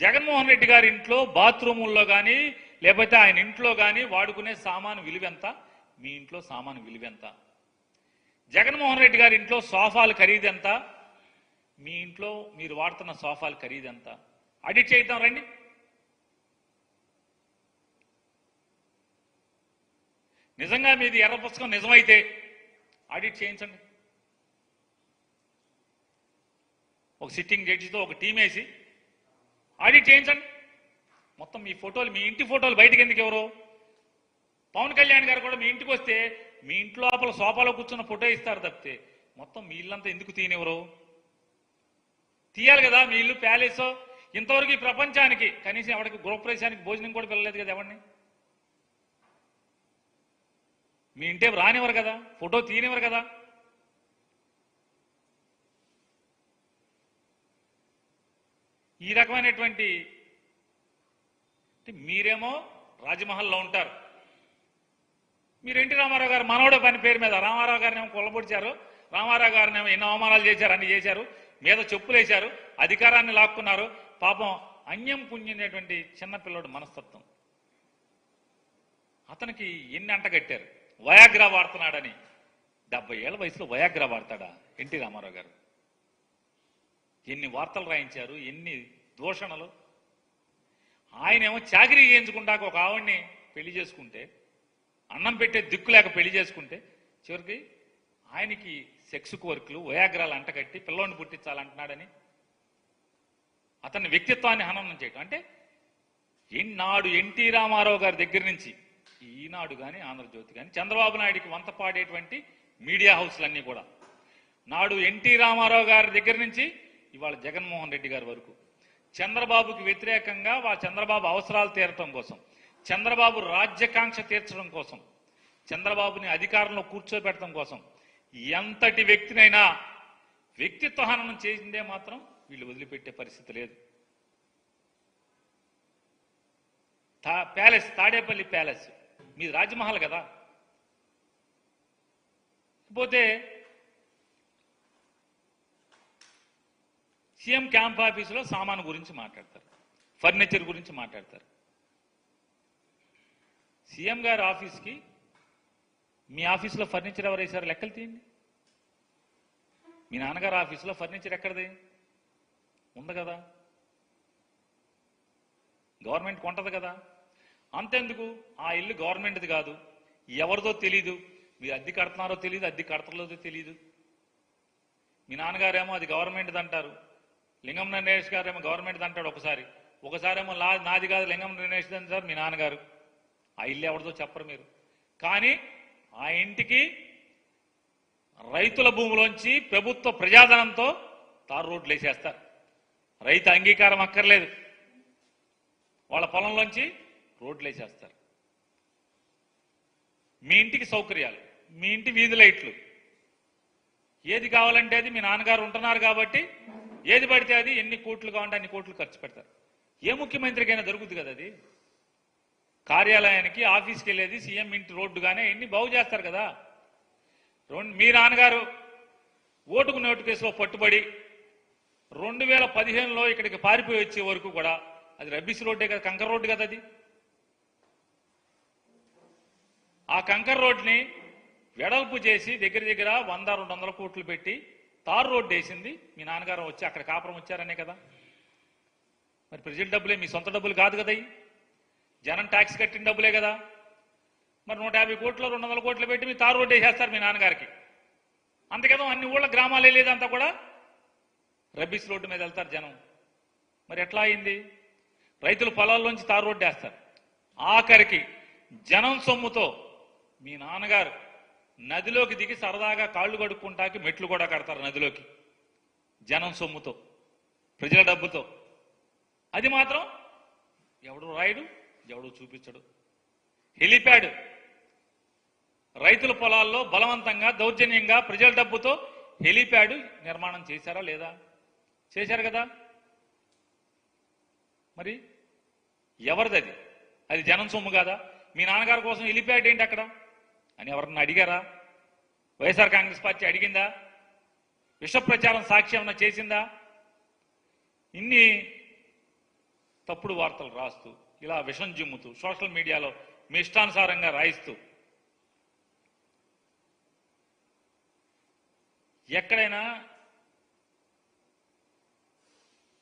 జగన్మోహన్ రెడ్డి గారి ఇంట్లో బాత్రూముల్లో కానీ లేకపోతే ఆయన ఇంట్లో కానీ వాడుకునే సామాను విలువెంత మీ ఇంట్లో సామాను విలువెంత జగన్మోహన్ రెడ్డి గారి ఇంట్లో సోఫాలు ఖరీదెంత మీ ఇంట్లో మీరు వాడుతున్న సోఫాలు ఖరీదెంత ఆడిట్ చేద్దాం రండి. నిజంగా మీది ఎర్ర పుస్తకం నిజమైతే ఆడిట్ చేయించండి. ఒక సిట్టింగ్ జడ్జితో ఒక టీం వేసి ఆడిట్ చేయించండి. మొత్తం మీ ఫోటోలు మీ ఇంటి ఫోటోలు బయటకు ఎందుకు ఎవరు? పవన్ కళ్యాణ్ గారు కూడా మీ ఇంటికి వస్తే మీ ఇంటి లోపల సోఫాలో కూర్చున్న ఫోటో ఇస్తారు తప్పితే మొత్తం మీ ఇల్లంతా ఎందుకు తీయనివ్వరు తీయాలి కదా మీ ఇల్లు ప్యాలెస్? ఇంతవరకు ఈ ప్రపంచానికి కనీసం ఎవరికి గృహప్రవేశానికి భోజనం కూడా పిల్లలేదు కదా ఎవరిని? మీ ఇంటే రానివ్వరు కదా? ఫోటో తీయనివ్వరు కదా? ఈ రకమైనటువంటి మీరేమో రాజమహల్లో ఉంటారు. మీరు ఎన్టీ రామారావు గారు మనవడే పని పేరు మీద రామారావు గారిని ఏమో కొల్లబొడిచారు. రామారావు గారిని ఏమో ఎన్నో అవమానాలు చేశారు అన్ని చేశారు. మీద చెప్పులేశారు అధికారాన్ని లాక్కున్నారు. పాపం అన్యం పుణ్యనేటువంటి చిన్నపిల్లడు మనస్తత్వం. అతనికి ఎన్ని అంటగట్టారు? వయాగ్రా వాడుతున్నాడని. డెబ్బై ఏళ్ళ వయసులో వయాగ్రా వాడతాడా ఎన్టీ రామారావు గారు? ఎన్ని వార్తలు రాయించారు ఎన్ని దూషణలు. ఆయనేమో చాకరీ చేయించుకుంటాక ఒక ఆవిడ్ని పెళ్ళి చేసుకుంటే అన్నం పెట్టే దిక్కు లేక పెళ్ళి చేసుకుంటే చివరికి ఆయనకి సెక్స్ కోరికలు వయాగ్రాలు అంటగట్టి పిల్లోని పుట్టించాలంటున్నాడని అతని వ్యక్తిత్వాన్ని హననం చేయటం. అంటే నాడు ఎన్టీ రామారావు గారి దగ్గర నుంచి ఈనాడు కానీ ఆంధ్రజ్యోతి కానీ చంద్రబాబు నాయుడికి వంత పాడేటువంటి మీడియా హౌస్లన్నీ కూడా. నాడు ఎన్టీ రామారావు గారి దగ్గర నుంచి ఇవాళ జగన్మోహన్ రెడ్డి గారి వరకు. చంద్రబాబుకి వ్యతిరేకంగా వా చంద్రబాబు అవసరాలు తీరటం కోసం చంద్రబాబు రాజ్యకాంక్ష తీర్చడం కోసం చంద్రబాబుని అధికారంలో కూర్చోబెట్టడం కోసం ఎంతటి వ్యక్తినైనా వ్యక్తిత్వ హననం చేసిందే మాత్రం వీళ్ళు వదిలిపెట్టే పరిస్థితి లేదు. తా ప్యాలెస్ తాడేపల్లి ప్యాలెస్ మీది రాజమహల్ కదా. పోతే సీఎం క్యాంప్ ఆఫీసులో సామాను గురించి మాట్లాడతారు. ఫర్నిచర్ గురించి మాట్లాడతారు. సీఎం గారి ఆఫీస్కి మీ ఆఫీసులో ఫర్నిచర్ ఎవరు వేశారు? లెక్కలు తీయండి. మీ నాన్నగారు ఆఫీసులో ఫర్నిచర్ ఎక్కడది ఉంది కదా. గవర్నమెంట్ కొంటది కదా. అంతెందుకు? ఆ ఇల్లు గవర్నమెంట్ది కాదు. ఎవరిదో తెలీదు. మీరు అద్దె కడుతున్నారో తెలియదు అద్దె కడతలేదో తెలియదు మీ నాన్నగారేమో అది గవర్నమెంట్ది అంటారు. లింగం నరేష్ గారేమో గవర్నమెంట్ది అంటాడు ఒకసారి. ఒకసారేమో లా నాది కాదు లింగం నరేష్ సార్ మీ నాన్నగారు. ఆ ఇల్లు ఎవరిదో చెప్పరు మీరు. కానీ ఆ ఇంటికి రైతుల భూమిలోంచి ప్రభుత్వ ప్రజాధనంతో తారు రోడ్లు వేసేస్తారు. రైతు అంగీకారం అక్కర్లేదు. వాళ్ళ పొలంలోంచి రోడ్లు వేసేస్తారు. మీ ఇంటికి సౌకర్యాలు మీ ఇంటి వీధి లైట్లు. ఏది కావాలంటే అది మీ నాన్నగారు ఉంటున్నారు కాబట్టి ఏది పడితే అది ఎన్ని కోట్లు కావాలంటే అన్ని కోట్లు ఖర్చు పెడతారు. ఏ ముఖ్యమంత్రికైనా దొరుకుతుంది కదా అది? కార్యాలయానికి ఆఫీస్కి వెళ్ళేది సీఎం ఇంటి రోడ్డుగానే ఎన్ని బాగు చేస్తారు కదా? రెండు మీ నాన్నగారు ఓటుకు నోటు కేసులో పట్టుబడి రెండు వేల పదిహేనులో ఇక్కడికి పారిపోయి వచ్చే వరకు కూడా అది రబ్బీస్ రోడ్డే కదా కంకర్ రోడ్డు కదా అది? ఆ కంకర్ రోడ్ని వెడల్పు చేసి దగ్గర దగ్గర వంద రెండు వందల కోట్లు పెట్టి తారు రోడ్డు వేసింది. మీ నాన్నగారు వచ్చి అక్కడ కాపురం వచ్చారనే కదా. మరి ప్రజల డబ్బులే మీ సొంత డబ్బులు కాదు కదా జనం ట్యాక్స్ కట్టిన డబ్బులే కదా. మరి నూట యాభై కోట్లు రెండు వందల కోట్లు పెట్టి మీ తారు రోడ్డు వేసేస్తారు మీ నాన్నగారికి. అంతకేదో అన్ని ఊళ్ళ గ్రామాలు వెళ్ళేదంతా కూడా రబ్బీస్ రోడ్డు మీద వెళ్తారు జనం. మరి ఎట్లా అయింది? రైతులు పొలాల్లోంచి తారు రోడ్డు వేస్తారు. ఆఖరికి జనం సొమ్ముతో మీ నాన్నగారు నదిలోకి దిగి సరదాగా కాళ్ళు కడుక్కుంటాకి మెట్లు కూడా కడతారు నదిలోకి. జనం సొమ్ముతో ప్రజల డబ్బుతో. అది మాత్రం ఎవడు రాయడు ఎవడు చూపించడు. హెలిప్యాడ్. రైతుల పొలాల్లో బలవంతంగా దౌర్జన్యంగా ప్రజల డబ్బుతో హెలిప్యాడ్ నిర్మాణం చేశారా లేదా? చేశారు కదా. మరి ఎవరిది అది? అది జనం సొమ్ము కాదా? మీ నాన్నగారి కోసం హెలిప్యాడ్ ఏంటి అక్కడ? అని ఎవరన్నా అడిగారా? వైఎస్ఆర్ కాంగ్రెస్ పార్టీ అడిగిందా? విష ప్రచారం సాక్షి ఏమన్నా చేసిందా? ఇన్ని తప్పుడు వార్తలు రాస్తూ ఇలా విషం జిమ్ముతూ సోషల్ మీడియాలో మీ ఇష్టానుసారంగా రాయిస్తూ ఎక్కడైనా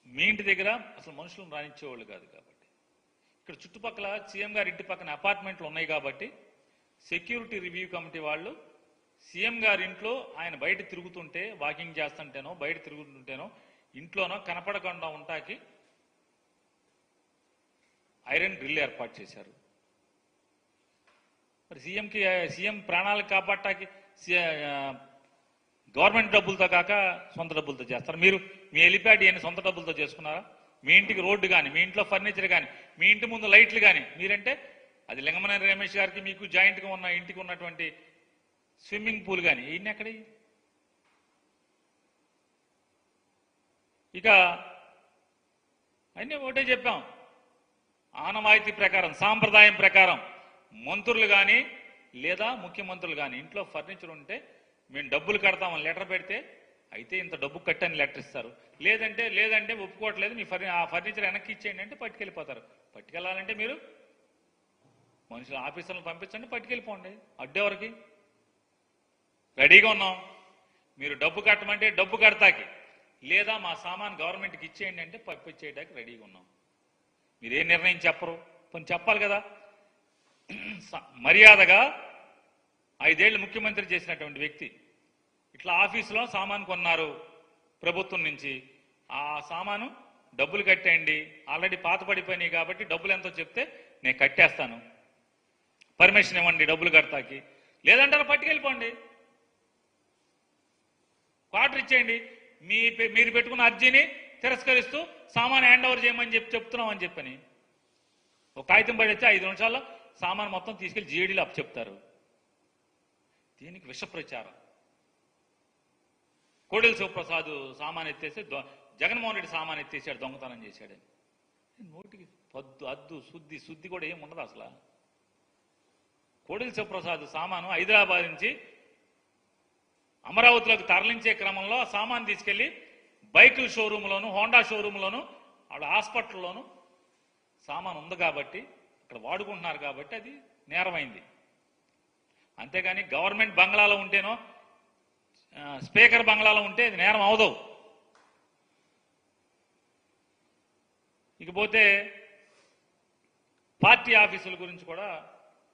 మీ ఇంటి దగ్గర అసలు మనుషులను రాణించేవాళ్ళు కాదు కాబట్టి. ఇక్కడ చుట్టుపక్కల సీఎం గారి ఇంటి పక్కన అపార్ట్మెంట్లు ఉన్నాయి కాబట్టి సెక్యూరిటీ రివ్యూ కమిటీ వాళ్ళు సీఎం గారి ఇంట్లో ఆయన బయట తిరుగుతుంటే వాకింగ్ చేస్తుంటేనో బయట తిరుగుతుంటేనో ఇంట్లోనో కనపడకుండా ఉంటాకి ఐరన్ డ్రిల్ ఏర్పాటు చేశారు. మరి సీఎంకి సీఎం ప్రాణాలకు కాపాడటానికి గవర్నమెంట్ డబ్బులతో కాక సొంత డబ్బులతో చేస్తారు. మీరు మీ హెలిప్యాడ్ ఏమైనా సొంత డబ్బులతో చేసుకున్నారా? మీ ఇంటికి రోడ్డు కానీ మీ ఇంట్లో ఫర్నిచర్ కానీ మీ ఇంటి ముందు లైట్లు కానీ మీరంటే అది లింగమనేని రమేష్ గారికి మీకు జాయింట్గా ఉన్న ఇంటికి ఉన్నటువంటి స్విమ్మింగ్ పూల్ కానీ ఇవన్నీ ఎక్కడ ఇక అన్నీ ఒకటే చెప్పాం. ఆనవాయితీ ప్రకారం సాంప్రదాయం ప్రకారం మంత్రులు కానీ లేదా ముఖ్యమంత్రులు కానీ ఇంట్లో ఫర్నిచర్ ఉంటే మేము డబ్బులు కడతామని లెటర్ పెడితే అయితే ఇంత డబ్బు కట్టని లెటర్ ఇస్తారు. లేదంటే లేదంటే ఒప్పుకోవట్లేదు మీ ఫర్ని ఆ ఫర్నిచర్ వెనక్కి ఇచ్చేయండి అంటే పట్టుకెళ్ళిపోతారు. పట్టుకెళ్ళాలంటే మీరు మనుషులు ఆఫీసర్లను పంపించండి పట్టుకెళ్ళిపోండి. అడ్డెవరికి రెడీగా ఉన్నాం. మీరు డబ్బు కట్టమంటే డబ్బు కడతాకి. లేదా మా సామాన్ గవర్నమెంట్కి ఇచ్చేయండి అంటే పంపించేయడానికి రెడీగా ఉన్నాం. మీరేం నిర్ణయం చెప్పరు? కొన్ని చెప్పాలి కదా. స- మర్యాదగా ఐదేళ్ళు ముఖ్యమంత్రి చేసినటువంటి వ్యక్తి ఇట్లా ఆఫీసులో సామాను కొన్నారు ప్రభుత్వం నుంచి. ఆ సామాను డబ్బులు కట్టేయండి. ఆల్రెడీ పాత పడిపోయినాయి కాబట్టి డబ్బులు ఎంతో చెప్తే నేను కట్టేస్తాను. పర్మిషన్ ఇవ్వండి డబ్బులు కడతాకి. లేదంటారా పట్టుకెళ్ళిపోండి. క్వార్టర్ ఇచ్చేయండి. మీ మీరు పెట్టుకున్న అర్జీని తిరస్కరిస్తూ సామాన్ హ్యాండ్ ఓవర్ చేయమని చెప్పి చెప్తున్నాం అని చెప్పని. ఒక కాగితం పడి వచ్చి ఐదు నిమిషాల్లో సామాన్ మొత్తం తీసుకెళ్ళి జీడీలు అప్పు చెప్తారు. దీనికి విషప్రచారం కోడెల శివప్రసాద్ సామాన్ ఎత్తేసి జగన్మోహన్ రెడ్డి సామాన్ ఎత్తేసాడు దొంగతనం చేశాడని. నోటికి పద్దు అద్దు శుద్ధి శుద్ధి కూడా ఏం ఉండదు అసలు. కోడెల ప్రసాద్ సామాను హైదరాబాద్ నుంచి అమరావతిలోకి తరలించే క్రమంలో ఆ సామాన్ తీసుకెళ్ళి బైకుల షోరూంలోను హోండా షోరూంలోను వాళ్ళ హాస్పిటల్లోను సామాన్ ఉంది కాబట్టి అక్కడ వాడుకుంటున్నారు కాబట్టి అది నేరమైంది. అంతేగాని గవర్నమెంట్ బంగ్లాలో ఉంటేనో స్పీకర్ బంగ్లాలో ఉంటే అది నేరం అవదు. ఇకపోతే పార్టీ ఆఫీసుల గురించి కూడా